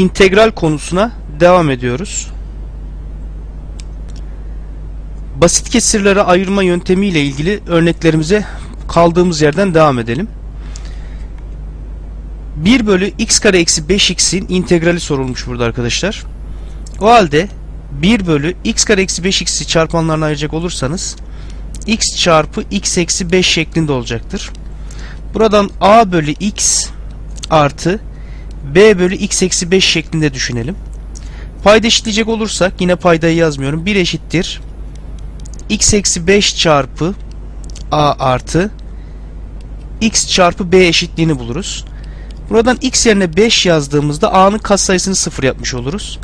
integral konusuna devam ediyoruz. Basit kesirlere ayırma yöntemiyle ilgili örneklerimize kaldığımız yerden devam edelim. 1 bölü x kare eksi 5x'in integrali sorulmuş burada arkadaşlar. O halde 1 bölü x kare eksi 5x'i çarpanlarına ayıracak olursanız x çarpı x eksi 5 şeklinde olacaktır. Buradan a bölü x artı b bölü x eksi 5 şeklinde düşünelim. Payda eşitleyecek olursak yine paydayı yazmıyorum. 1 eşittir x eksi 5 çarpı a artı x çarpı b eşitliğini buluruz. Buradan x yerine 5 yazdığımızda a'nın katsayısını 0 yapmış oluruz.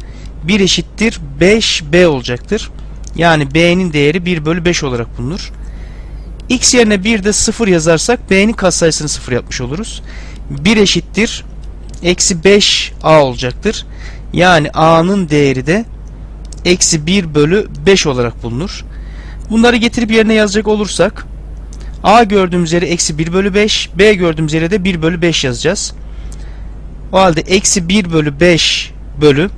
1 eşittir 5b olacaktır. Yani b'nin değeri 1 bölü 5 olarak bulunur. x yerine 1 de 0 yazarsak b'nin katsayısını 0 yapmış oluruz. 1 eşittir eksi 5a olacaktır. Yani a'nın değeri de eksi 1 bölü 5 olarak bulunur. Bunları getirip yerine yazacak olursak a gördüğümüz yere eksi 1 bölü 5 b gördüğümüz yere de 1 bölü 5 yazacağız. O halde eksi 1 bölü 5 bölü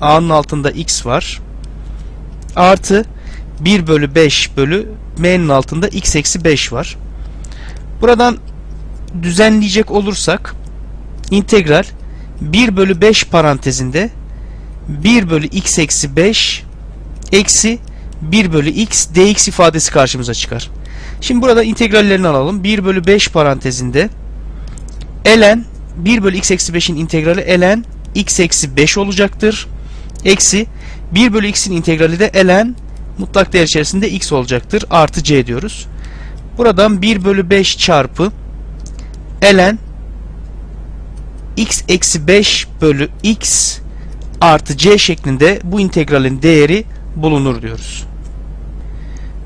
a'nın altında x var. Artı 1 bölü 5 bölü m'nin altında x eksi 5 var. Buradan düzenleyecek olursak integral 1 bölü 5 parantezinde 1 bölü x eksi 5 eksi 1 bölü x dx ifadesi karşımıza çıkar. Şimdi burada integrallerini alalım. 1 bölü 5 parantezinde ln 1 bölü x eksi 5'in integrali ln x eksi 5 olacaktır. Eksi 1 bölü x'in integrali de ln mutlak değer içerisinde x olacaktır. Artı c diyoruz. Buradan 1 bölü 5 çarpı ln x eksi 5 bölü x artı c şeklinde bu integralin değeri bulunur diyoruz.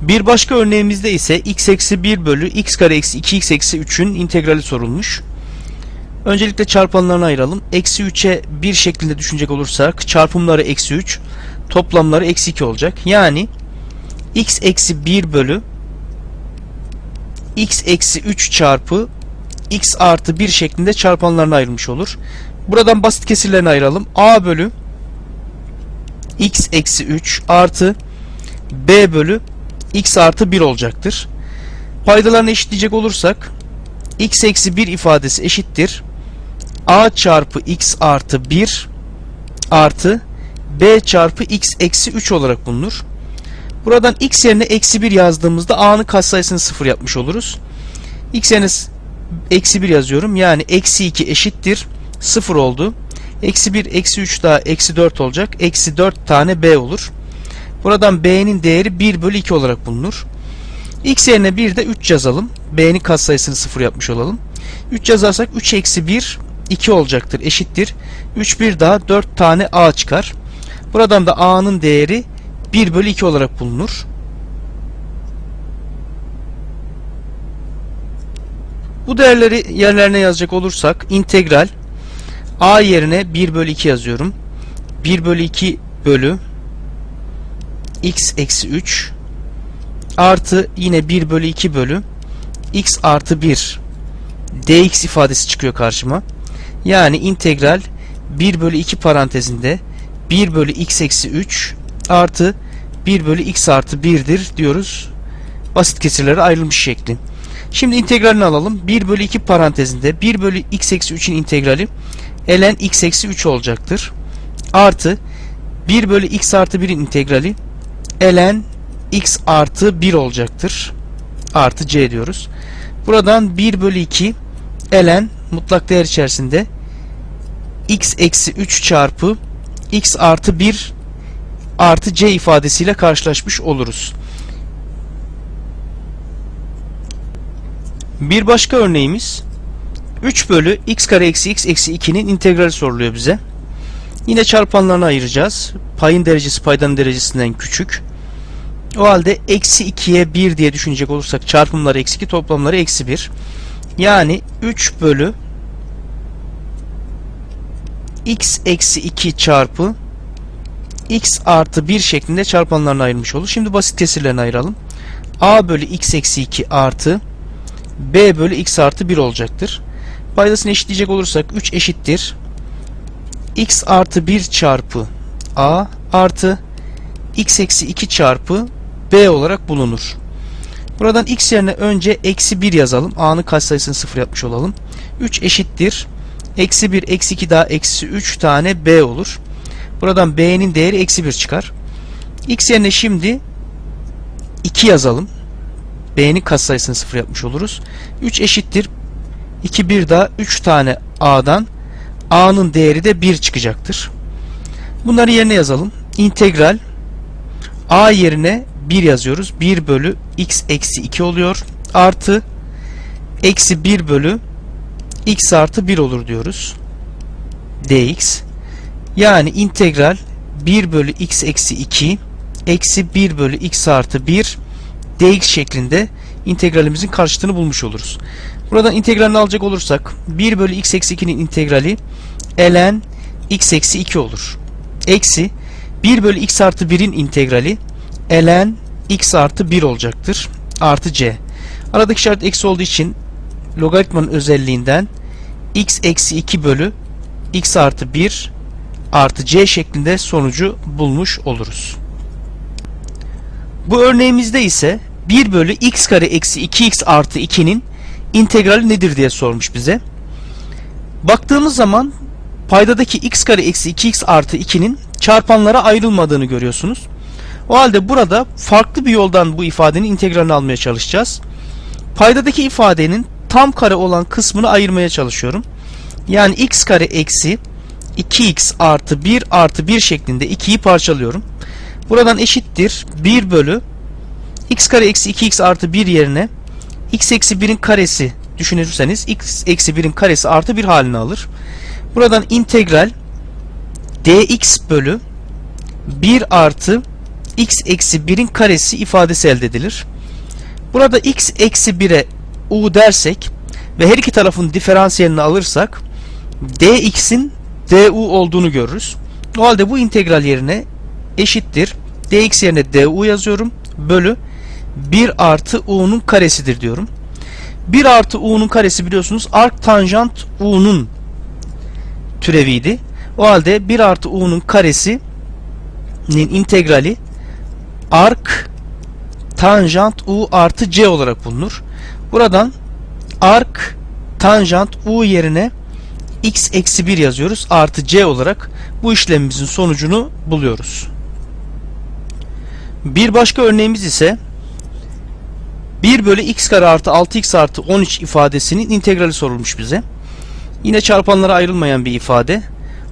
Bir başka örneğimizde ise x eksi 1 bölü x kare eksi 2x eksi 3'ün integrali sorulmuş. Öncelikle çarpanlarını ayıralım. Eksi 3'e 1 şeklinde düşünecek olursak çarpımları eksi 3, toplamları eksi 2 olacak. Yani x eksi 1 bölü x eksi 3 çarpı x artı 1 şeklinde çarpanlarına ayrılmış olur. Buradan basit kesirlerini ayıralım. a bölü x eksi 3 artı b bölü x artı 1 olacaktır. Paydalarını eşitleyecek olursak x eksi 1 ifadesi eşittir. a çarpı x artı 1 artı b çarpı x eksi 3 olarak bulunur. Buradan x yerine eksi 1 yazdığımızda a'nın katsayısını 0 yapmış oluruz. x yerine eksi 1 yazıyorum. Yani eksi 2 eşittir 0 oldu. Eksi 1 eksi 3 daha eksi 4 olacak. Eksi 4 tane b olur. Buradan b'nin değeri 1 bölü 2 olarak bulunur. x yerine 1 de 3 yazalım. b'nin katsayısını 0 yapmış olalım. 3 yazarsak 3 eksi 1 2 olacaktır. Eşittir. 3 bir daha 4 tane a çıkar. Buradan da a'nın değeri 1 bölü 2 olarak bulunur. Bu değerleri yerlerine yazacak olursak integral a yerine 1 bölü 2 yazıyorum. 1 bölü 2 bölü x eksi 3 artı yine 1 bölü 2 bölü x artı 1 dx ifadesi çıkıyor karşıma. Yani integral 1 bölü 2 parantezinde 1 bölü x eksi 3 artı 1 bölü x artı 1'dir diyoruz. Basit kesirlere ayrılmış şekli. Şimdi integralini alalım. 1 bölü 2 parantezinde 1 bölü x eksi 3'in integrali ln x eksi 3 olacaktır. Artı 1 bölü x artı 1'in integrali ln x artı 1 olacaktır. Artı c diyoruz. Buradan 1 bölü 2 ln mutlak değer içerisinde x eksi 3 çarpı x artı 1 artı c ifadesiyle karşılaşmış oluruz. Bir başka örneğimiz 3 bölü x kare eksi x eksi 2'nin integrali soruluyor bize. Yine çarpanlarını ayıracağız. Payın derecesi paydanın derecesinden küçük. O halde eksi 2'ye 1 diye düşünecek olursak çarpımları eksi 2 toplamları eksi 1. Yani 3 bölü x eksi 2 çarpı x artı 1 şeklinde çarpanlarına ayrılmış olur. Şimdi basit kesirlerini ayıralım. a bölü x eksi 2 artı b bölü x artı 1 olacaktır. Paydasını eşitleyecek olursak 3 eşittir. x artı 1 çarpı a artı x eksi 2 çarpı b olarak bulunur. Buradan x yerine önce eksi 1 yazalım. a'nın katsayısını 0 yapmış olalım. 3 eşittir. Eksi 1 eksi 2 daha eksi 3 tane b olur. Buradan b'nin değeri eksi 1 çıkar. x yerine şimdi 2 yazalım. B'nin katsayısını 0 yapmış oluruz. 3 eşittir. 2 1 daha 3 tane a'dan a'nın değeri de 1 çıkacaktır. Bunları yerine yazalım. İntegral a yerine 1 yazıyoruz. 1 bölü x eksi 2 oluyor. Artı eksi 1 bölü x artı 1 olur diyoruz. dx. Yani integral 1 bölü x eksi 2 eksi 1 bölü x artı 1 dx şeklinde integralimizin karşılığını bulmuş oluruz. Buradan integralini alacak olursak 1 bölü x eksi 2'nin integrali ln x eksi 2 olur. Eksi 1 bölü x artı 1'in integrali ln x artı 1 olacaktır. Artı c. Aradaki işaret eksi olduğu için logaritmanın özelliğinden x eksi 2 bölü x artı 1 artı c şeklinde sonucu bulmuş oluruz. Bu örneğimizde ise 1 bölü x kare eksi 2x artı 2'nin integrali nedir diye sormuş bize. Baktığımız zaman paydadaki x kare eksi 2x artı 2'nin çarpanlara ayrılmadığını görüyorsunuz. O halde burada farklı bir yoldan bu ifadenin integralini almaya çalışacağız. Paydadaki ifadenin tam kare olan kısmını ayırmaya çalışıyorum. Yani x kare eksi 2x artı 1 artı 1 şeklinde 2'yi parçalıyorum. Buradan eşittir 1 bölü x kare eksi 2x artı 1 yerine x eksi 1'in karesi düşünürseniz x eksi 1'in karesi artı 1 halini alır. Buradan integral dx bölü 1 artı x eksi 1'in karesi ifadesi elde edilir. Burada x eksi 1'e u dersek ve her iki tarafın diferansiyelini alırsak dx'in du olduğunu görürüz. O halde bu integral yerine eşittir. dx yerine du yazıyorum. Bölü 1 artı u'nun karesidir diyorum. 1 artı u'nun karesi biliyorsunuz arc tanjant u'nun türeviydi. O halde 1 artı u'nun karesinin integrali arc tanjant u artı c olarak bulunur. Buradan arc tanjant u yerine x eksi 1 yazıyoruz. Artı c olarak bu işlemimizin sonucunu buluyoruz. Bir başka örneğimiz ise 1 bölü x kare artı 6x artı 13 ifadesinin integrali sorulmuş bize. Yine çarpanlara ayrılmayan bir ifade.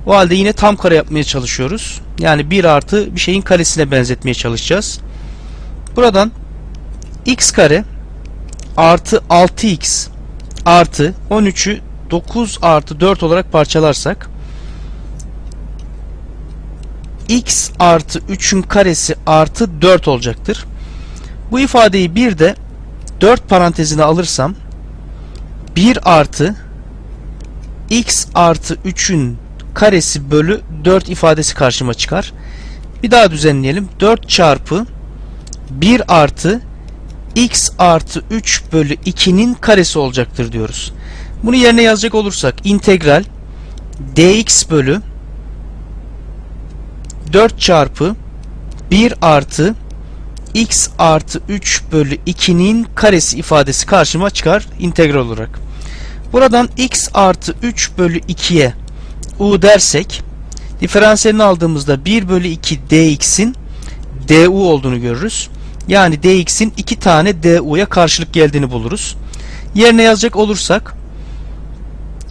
O halde yine tam kare yapmaya çalışıyoruz. Yani 1 artı bir şeyin karesine benzetmeye çalışacağız. Buradan x kare artı 6x artı 13'ü 9 artı 4 olarak parçalarsak x artı 3'ün karesi artı 4 olacaktır. Bu ifadeyi bir de 4 parantezine alırsam 1 artı x artı 3'ün karesi bölü 4 ifadesi karşıma çıkar. Bir daha düzenleyelim. 4 çarpı 1 artı x artı 3 bölü 2'nin karesi olacaktır diyoruz. Bunu yerine yazacak olursak integral dx bölü 4 çarpı 1 artı x artı 3 bölü 2'nin karesi ifadesi karşıma çıkar integral olarak. Buradan x artı 3 bölü 2'ye u dersek diferansiyelini aldığımızda 1 bölü 2 dx'in du olduğunu görürüz. Yani dx'in 2 tane du'ya karşılık geldiğini buluruz. Yerine yazacak olursak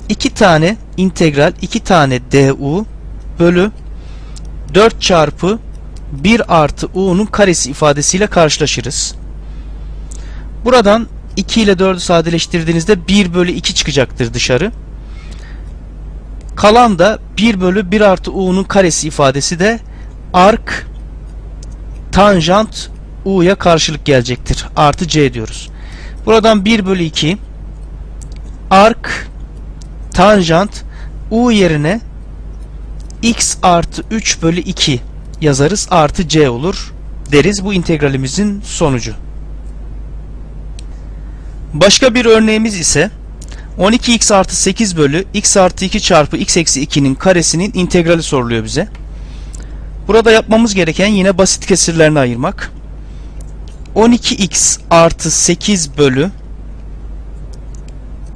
2 tane integral 2 tane du bölü 4 çarpı 1 artı u'nun karesi ifadesiyle karşılaşırız. Buradan 2 ile 4'ü sadeleştirdiğinizde 1 bölü 2 çıkacaktır dışarı. Kalan da 1 bölü 1 artı u'nun karesi ifadesi de arc tanjant u'ya karşılık gelecektir. Artı c diyoruz. Buradan 1 bölü 2 arc tanjant u yerine x artı 3 bölü 2 yazarız artı c olur deriz bu integralimizin sonucu. Başka bir örneğimiz ise 12x artı 8 bölü x artı 2 çarpı x eksi 2'nin karesinin integrali soruluyor bize. Burada yapmamız gereken yine basit kesirlerini ayırmak. 12x artı 8 bölü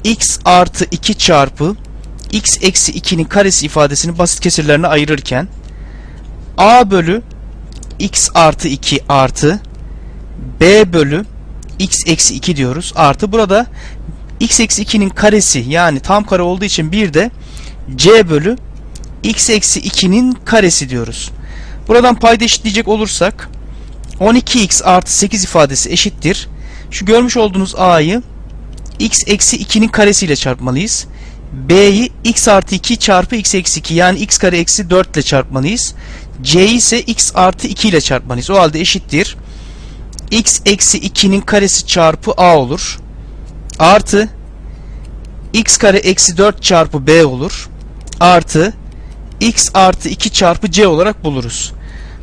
x artı 2 çarpı x eksi 2'nin karesi ifadesini basit kesirlerine ayırırken a bölü x artı 2 artı b bölü x eksi 2 diyoruz. Artı burada x eksi 2'nin karesi yani tam kare olduğu için bir de c bölü x eksi 2'nin karesi diyoruz. Buradan payda eşitleyecek olursak 12x artı 8 ifadesi eşittir. Şu görmüş olduğunuz a'yı x eksi 2'nin karesiyle çarpmalıyız. B'yi x artı 2 çarpı x eksi 2 yani x kare eksi 4 ile çarpmalıyız. c'yi ise x artı 2 ile çarpmalıyız. O halde eşittir. x eksi 2'nin karesi çarpı a olur. Artı x kare eksi 4 çarpı b olur. Artı x artı 2 çarpı c olarak buluruz.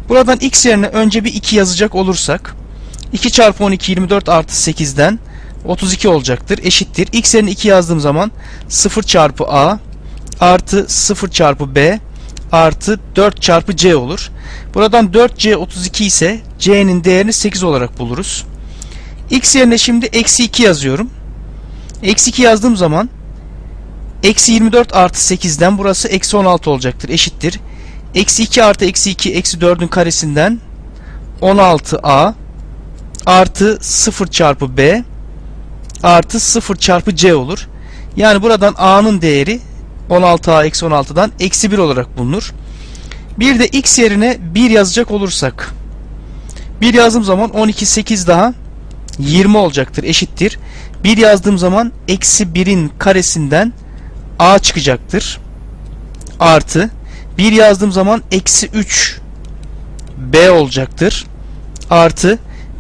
Buradan x yerine önce bir 2 yazacak olursak 2 çarpı 12 24 artı 8'den 32 olacaktır. Eşittir. X yerine 2 yazdığım zaman 0 çarpı A artı 0 çarpı B artı 4 çarpı C olur. Buradan 4C 32 ise C'nin değerini 8 olarak buluruz. X yerine şimdi eksi 2 yazıyorum. Eksi 2 yazdığım zaman eksi 24 artı 8'den burası eksi 16 olacaktır. Eşittir. Eksi 2 artı eksi 2 eksi 4'ün karesinden 16A artı 0 çarpı B artı 0 çarpı C olur. Yani buradan A'nın değeri 16A eksi 16'dan eksi 1 olarak bulunur. Bir de X yerine 1 yazacak olursak 1 yazdığım zaman 12 8 daha 20 olacaktır eşittir. 1 yazdığım zaman eksi 1'in karesinden A çıkacaktır. Artı 1 yazdığım zaman eksi 3 B olacaktır. Artı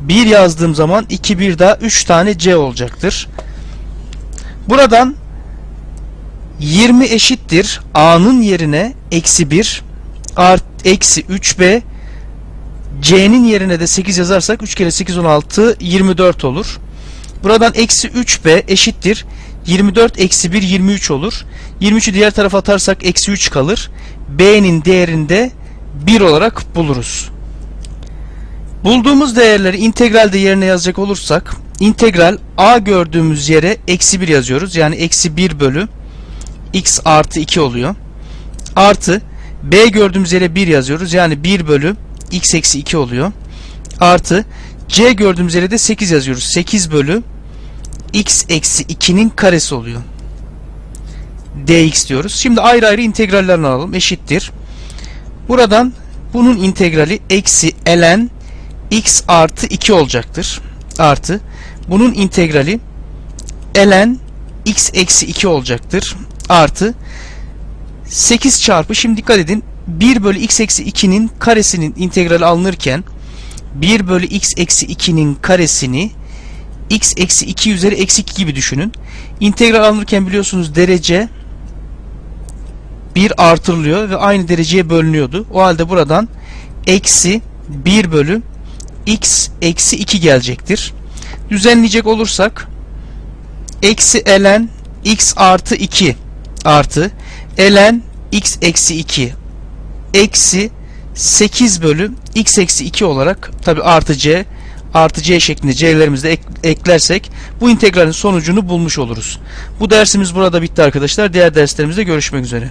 1 yazdığım zaman 2 1 daha 3 tane C olacaktır. Buradan 20 eşittir A'nın yerine eksi 1 art, eksi 3B C'nin yerine de 8 yazarsak 3 kere 8 16 24 olur. Buradan eksi 3B eşittir 24 eksi 1 23 olur. 23'ü diğer tarafa atarsak eksi 3 kalır. B'nin değerinde 1 olarak buluruz. Bulduğumuz değerleri integralde yerine yazacak olursak integral a gördüğümüz yere eksi 1 yazıyoruz. Yani eksi 1 bölü x artı 2 oluyor. Artı b gördüğümüz yere 1 yazıyoruz. Yani 1 bölü x eksi 2 oluyor. Artı c gördüğümüz yere de 8 yazıyoruz. 8 bölü x eksi 2'nin karesi oluyor. dx diyoruz. Şimdi ayrı ayrı integrallerini alalım. Eşittir. Buradan bunun integrali eksi ln x artı 2 olacaktır. Artı bunun integrali ln x eksi 2 olacaktır. Artı 8 çarpı şimdi dikkat edin 1 bölü x eksi 2'nin karesinin integrali alınırken 1 bölü x eksi 2'nin karesini x eksi 2 üzeri eksi 2 gibi düşünün. İntegral alınırken biliyorsunuz derece 1 artırılıyor ve aynı dereceye bölünüyordu. O halde buradan eksi 1 bölü x eksi 2 gelecektir. Düzenleyecek olursak eksi ln x artı 2 artı ln x eksi 2 eksi 8 bölü x eksi 2 olarak tabi artı c artı c şeklinde c'lerimizi de ek, eklersek bu integralin sonucunu bulmuş oluruz. Bu dersimiz burada bitti arkadaşlar. Diğer derslerimizde görüşmek üzere.